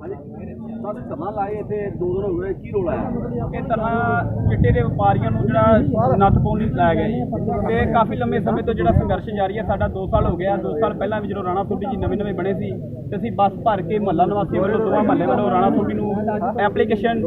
Sir ਧਰਨਾ ਲਾਏ ਇੱਥੇ ਦੋ ਦਿਨ ਹੋ ਗਏ, ਕੀ ਰੋਲਾ ਹੈ? ਇਹ ਤਰ੍ਹਾਂ ਚਿੱਟੇ ਦੇ ਵਪਾਰੀਆਂ ਨੂੰ ਜਿਹੜਾ ਨੱਥ ਪਾਉਣ ਲਈ ਲਾਇਆ ਗਿਆ ਜੀ। ਤੇ ਕਾਫੀ ਲੰਮੇ ਸਮੇਂ ਤੋਂ ਜਿਹੜਾ ਸੰਘਰਸ਼ ਜਾਰੀ ਹੈ, ਸਾਡਾ 2 ਸਾਲ ਹੋ ਗਿਆ। 2 ਸਾਲ ਪਹਿਲਾਂ ਵੀ ਜਦੋਂ ਰਾਣਾ ਸੋਢੀ ਜੀ ਨਵੇਂ ਨਵੇਂ ਬਣੇ ਸੀ, ਤੇ ਅਸੀਂ ਬੱਸ ਭਰ ਕੇ ਮਹੱਲਾ ਨਿਵਾਸੀ ਵੱਲੋਂ, ਦੋਵਾਂ ਮਹੱਲੇ ਵੱਲੋਂ ਰਾਣਾ ਸੋਢੀ ਨੂੰ ਐਪਲੀਕੇਸ਼ਨ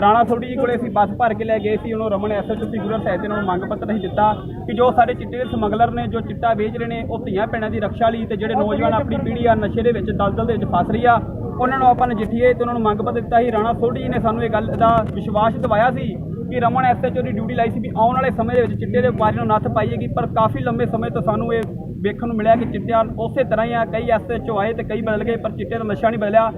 ਰਾਣਾ ਸੋਢੀ ਜੀ ਕੋਲੇ ਅਸੀਂ ਬੱਸ ਭਰ ਕੇ ਲੈ ਗਏ ਸੀ। ਉਹਨੂੰ ਰਮਨ ਐਸਐਚਓ ਸੀ ਗੁਰੂ ਸਾਹਿਬ ਤੇ ਉਹਨਾਂ ਮੰਗ ਪੱਤਰ ਅਸੀਂ ਦਿੱਤਾ ਕਿ ਜੋ ਸਾਡੇ ਚਿੱਟੇ ਦੇ ਸਮਗਲਰ ਨੇ, ਜੋ ਚਿੱਟਾ ਵੇਚ ਰਹੇ ਨੇ, ਉਹ ਧੀਆਂ ਭੈਣਾਂ ਦੀ ਰੱਖਿਆ ਲਈ ਤੇ ਜਿਹੜੇ ਨੌਜਵਾਨ ਆਪਣੀ ਪੀੜ੍ਹੀ ਆ, ਨਸ਼ੇ ਦੇ ਵਿੱਚ ਦਲਦਲ ਦੇ ਵਿੱਚ ਫਸ ਰਹੀ ਆ ਉਹਨਾਂ ਨੂੰ ਆਪਾਂ ਨਜਿੱਠੀਏ ਤੇ ਉਹਨਾਂ ਨੂੰ ਮੰਗ ਪੱਤਰ ਦਿੱਤਾ ਸੀ। ਰਾਣਾ ਸੋਢੀ ਜੀ ਨੇ ਸਾਨੂੰ ਇਹ ਗੱਲ ਦਾ ਵਿਸ਼ਵਾਸ ਦਿਵਾਇਆ ਸੀ ਕਿ ਰਮਨ ਐਸਐਚਓ ਦੀ ਡਿਊਟੀ ਲਾਈ ਸੀ ਵੀ ਆਉਣ ਵਾਲੇ ਸਮੇਂ ਦੇ ਵਿੱਚ ਚਿੱਟੇ ਦੇ ਵਪਾਰੀ ਨੂੰ ਨੱਥ ਪਾਈਏਗੀ, ਪਰ ਕਾਫੀ ਲੰਬੇ ਸਮੇਂ ਤੋਂ ਸਾਨੂੰ ਇਹ ਵੇਖਣ ਨੂੰ ਮਿਲਿਆ ਕਿ ਚਿੱਟਿਆਂ ਉਸੇ ਤਰ੍ਹਾਂ ਹੀ ਆ। ਕਈ ਐਸਐਚਓ ਆਏ ਤੇ ਕਈ ਬਦਲ ਗਏ, ਪਰ ਚਿੱਟੇ ਦਾ ਨਸ਼ਾ ਨਹੀਂ ਬਦਲਿਆ।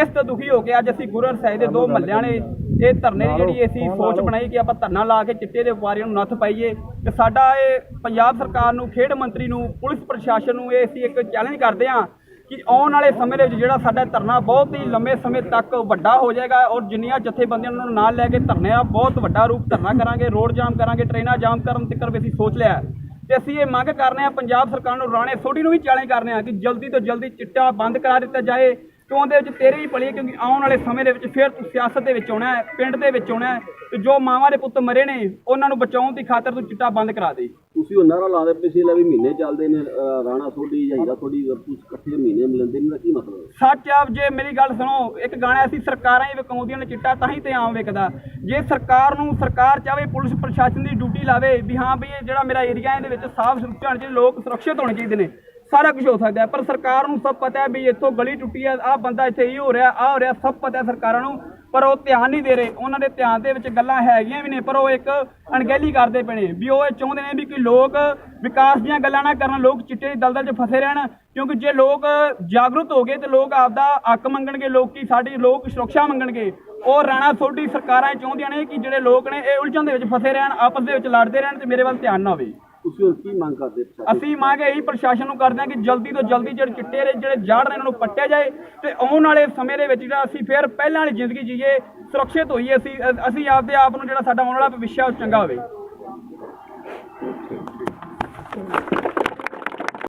ਇਸ ਤੋਂ ਦੁਖੀ ਹੋ ਕੇ ਅੱਜ ਅਸੀਂ ਗੁਰੂ ਸਾਹਿਬ ਦੇ ਦੋ ਮਹੱਲਿਆਂ ਨੇ ਇਹ ਧਰਨੇ ਦੀ ਜਿਹੜੀ ਅਸੀਂ ਸੋਚ ਬਣਾਈ ਕਿ ਆਪਾਂ ਧਰਨਾ ਲਾ ਕੇ ਚਿੱਟੇ ਦੇ ਵਪਾਰੀਆਂ ਨੂੰ ਨੱਥ ਪਾਈਏ ਤੇ ਸਾਡਾ ਇਹ ਪੰਜਾਬ ਸਰਕਾਰ ਨੂੰ, ਖੇਡ ਮੰਤਰੀ ਨੂੰ, ਪੁਲਿਸ ਪ੍ਰਸ਼ਾਸਨ ਨੂੰ ਇਹ ਅਸੀਂ ਇੱਕ ਚੈਲੰਜ ਕਰਦੇ ਹਾਂ ਕਿ ਆਉਣ ਵਾਲੇ ਸਮੇਂ ਦੇ ਵਿੱਚ ਜਿਹੜਾ ਸਾਡਾ ਧਰਨਾ ਬਹੁਤ ਹੀ ਲੰਮੇ ਸਮੇਂ ਤੱਕ ਵੱਡਾ ਹੋ ਜਾਏਗਾ ਔਰ ਜਿੰਨੀਆਂ ਜਥੇਬੰਦੀਆਂ ਨੂੰ ਨਾਲ ਲੈ ਕੇ ਧਰਨੇ ਆ, ਬਹੁਤ ਵੱਡਾ ਰੂਪ ਧਰਨਾ ਕਰਾਂਗੇ, ਰੋਡ ਜਾਮ ਕਰਾਂਗੇ, ਟ੍ਰੇਨਾਂ ਜਾਮ ਕਰਨ ਤੱਕ ਵੀ ਅਸੀਂ ਸੋਚ ਲਿਆ ਹੈ। ਤੇ ਅਸੀਂ ਇਹ ਮੰਗ ਕਰ ਰਹੇ ਹਾਂ ਪੰਜਾਬ ਸਰਕਾਰ ਨੂੰ ਰਾਣੇ ਸੋਢੀ ਨੂੰ ਵੀ ਚੈਲੰਜ ਰਹੇ ਹਾਂ ਕਿ ਜਲਦੀ ਤੋਂ ਜਲਦੀ ਚਿੱਟਾ ਬੰਦ ਕਰਾ ਦਿੱਤਾ ਜਾਏ ਕਿਉਂ ਦੇ ਵਿੱਚ ਤੇਰੇ ਹੀ ਭਲੀ ਕਿਉਂਕਿ ਆਉਣ ਵਾਲੇ ਸਮੇਂ ਦੇ ਵਿੱਚ ਫਿਰ ਤੂੰ ਸਿਆਸਤ ਦੇ ਵਿੱਚ ਆਉਣਾ ਹੈ ਪਿੰਡ ਦੇ ਵਿੱਚ ਆਉਣਾ ਹੈ ਤੇ ਜੋ ਮਾਵਾਂ ਦੇ ਪੁੱਤ ਮਰੇ ਨੇ ਉਹਨਾਂ ਨੂੰ ਬਚਾਉਣ ਦੀ ਖਾਤਰ ਤੂੰ ਚਿੱਟਾ ਬੰਦ ਕਰਾ ਦੇ। ਤੁਸੀਂ ਉਹ ਨਾਰਾ ਲਾਦੇ ਪਿਛਲੇ ਵੀ ਮਹੀਨੇ ਚੱਲਦੇ ਨੇ ਰਾਣਾ ਸੋਢੀ ਜਾਂ ਹੀਰਾ ਸੋਢੀ ਤੁਸੀਂ ਇਕੱਠੇ ਮਹੀਨੇ ਮਿਲਦੇ ਨੇ ਦਾ ਕੀ ਮਤਲਬ? ਸੱਚ ਆ ਜੇ ਮੇਰੀ ਗੱਲ ਸੁਣੋ ਇੱਕ ਗਾਣਾ ਸੀ ਸਰਕਾਰਾਂ ਹੀ ਵਿਕਾਉਂਦੀਆਂ ਨੇ ਚਿੱਟਾ ਤਾਂ ਹੀ ਤੇ ਆਮ ਵਿਕਦਾ। ਜੇ ਸਰਕਾਰ ਨੂੰ ਸਰਕਾਰ ਚਾਵੇ ਪੁਲਿਸ ਪ੍ਰਸ਼ਾਸਨ ਦੀ ਡਿਊਟੀ ਲਾਵੇ ਵੀ ਹਾਂ ਵੀ ਇਹ ਜਿਹੜਾ ਮੇਰਾ ਏਰੀਆ ਇਹਦੇ ਵਿੱਚ ਸਾਫ਼ ਸੁਥਰਾ ਹੋਣਾ ਚਾਹੀਦਾ ਲੋਕ ਸੁਰੱਖਿਅਤ ਹੋਣੇ ਚਾਹੀਦੇ ਨੇ ਸਾਰਾ ਕੁਝ ਹੋ ਸਕਦਾ ਪਰ ਸਰਕਾਰ ਨੂੰ ਸਭ ਪਤਾ ਹੈ ਵੀ ਇੱਥੋਂ ਗਲੀ ਟੁੱਟੀ ਹੈ ਆਹ ਬੰਦਾ ਇੱਥੇ ਇਹ ਹੋ ਰਿਹਾ, ਆਹ ਹੋ ਰਿਹਾ, ਸਭ ਪਤਾ ਹੈ ਸਰਕਾਰਾਂ ਨੂੰ, ਪਰ ਉਹ ਧਿਆਨ ਨਹੀਂ ਦੇ ਰਹੇ, ਉਹਨਾਂ ਦੇ ਧਿਆਨ ਦੇ ਵਿੱਚ ਗੱਲਾਂ ਹੈਗੀਆਂ ਵੀ ਨੇ, ਪਰ ਉਹ ਇੱਕ ਅਣਗਹਿਲੀ ਕਰਦੇ ਪਏ ਨੇ, ਵੀ ਉਹ ਇਹ ਚਾਹੁੰਦੇ ਨੇ ਵੀ ਕਿ ਲੋਕ ਵਿਕਾਸ ਦੀਆਂ ਗੱਲਾਂ ਨਾ ਕਰਨ, ਲੋਕ ਚਿੱਟੇ ਦਲਦਲ 'ਚ ਫਸੇ ਰਹਿਣ, ਕਿਉਂਕਿ ਜੇ ਲੋਕ ਜਾਗਰੂਕ ਹੋ ਗਏ ਤੇ ਲੋਕ ਆਪਦਾ ਹੱਕ ਮੰਗਣਗੇ, ਲੋਕੀ ਸਾਡੀ ਲੋਕ ਸੁਰੱਖਿਆ ਮੰਗਣਗੇ, ਉਹ ਰਾਣਾ ਸੋਢੀ ਸਰਕਾਰਾਂ ਇਹ ਚਾਹੁੰਦੀਆਂ ਨੇ ਕਿ ਜਿਹੜੇ ਲੋਕ ਨੇ ਇਹ ਉਲਝਣ ਦੇ ਵਿੱਚ ਫਸੇ ਰਹਿਣ, ਆਪਸ ਦੇ ਵਿੱਚ ਲੜਦੇ ਰਹਿਣ ਤੇ ਮੇਰੇ ਵੱਲ ਧਿਆਨ ਨਾ ਹੋਵੇ। ਤੁਸੀਂ ਹੁਣ ਕੀ ਮੰਗ ਕਰਦੇ ਪ੍ਰਸ਼ਾਸਨ ਅਸੀਂ ਮੰਗ ਇਹੀ ਪ੍ਰਸ਼ਾਸਨ ਨੂੰ ਕਰਦੇ ਹਾਂ ਕਿ ਜਲਦੀ ਤੋਂ ਜਲਦੀ ਜਿਹੜੇ ਚਿੱਟੇ ਦੇ ਜਿਹੜੇ ਜੜ ਨੇ ਇਹਨਾਂ ਨੂੰ ਪੱਟਿਆ ਜਾਏ ਤੇ ਆਉਣ ਵਾਲੇ ਸਮੇਂ ਦੇ ਵਿੱਚ ਜਿਹੜਾ ਅਸੀਂ ਫਿਰ ਪਹਿਲਾਂ ਵਾਲੀ ਜ਼ਿੰਦਗੀ ਜੀਏ ਸੁਰੱਖਿਅਤ ਹੋਈਏ ਅਸੀਂ ਅਸੀਂ ਆਪਦੇ ਆਪ ਨੂੰ ਜਿਹੜਾ ਸਾਡਾ ਆਉਣ ਵਾਲਾ ਭਵਿੱਖ ਹੈ ਉਹ ਚੰਗਾ ਹੋਵੇ।